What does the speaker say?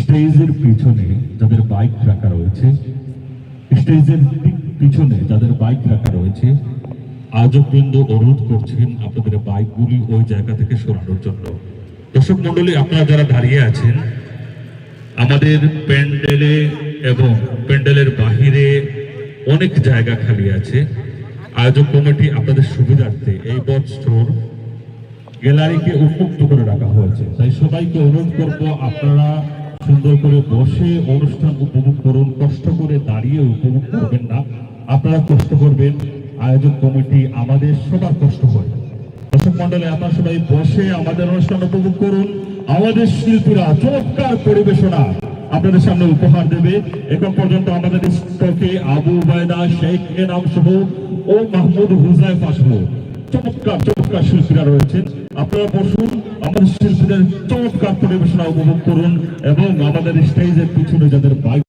স্টেজের পিছনে যাদের বাইক রাখা রয়েছে, স্টেজের পিছনে যাদের বাইক রাখা রয়েছে কিন্তু অনুরোধ করছেন আপনাদের বাইকগুলি ওই জায়গা থেকে সরানোর জন্য। দর্শক মন্ডলী আপনারা যারা দাঁড়িয়ে আছেন, আমাদের প্যান্ডেলে এবং প্যান্ডেলের বাহিরে অনেক জায়গা খালি আছে। আয়োজক কমিটি আপনাদের সুবিধার্থে এই বছর গ্যালারিকে উন্মুক্ত করে রাখা হয়েছে। তাই সবাইকে অনুরোধ করব আপনারা সুন্দর করে বসে অনুষ্ঠান উপভোগ করুন কষ্ট করে দাঁড়িয়ে উপভোগ করবেন না। আপনারা কষ্ট করবেন। আয়োজক কমিটি আমাদের সবার কষ্ট হয়। দর্শক মন্ডলে আপনারা সবাই বসে আমাদের অনুষ্ঠান উপভোগ করুন। আমাদের শিল্পীরা চমৎকার পরিবেশনা আপনাদের সামনে উপহার দেবে। এখন পর্যন্ত আমাদের স্টকে আবু বায়দা শেখ এনাম সহ ও মাহমুদ হুজাইফা সহ চমৎকার চমৎকার শিল্পীরা রয়েছেন। আপনারা বসুন আমাদের শিল্পীদের চমৎকার পরিবেশনা উপভোগ করুন এবং আমাদের স্টেজের পিছনে যাদের বাইক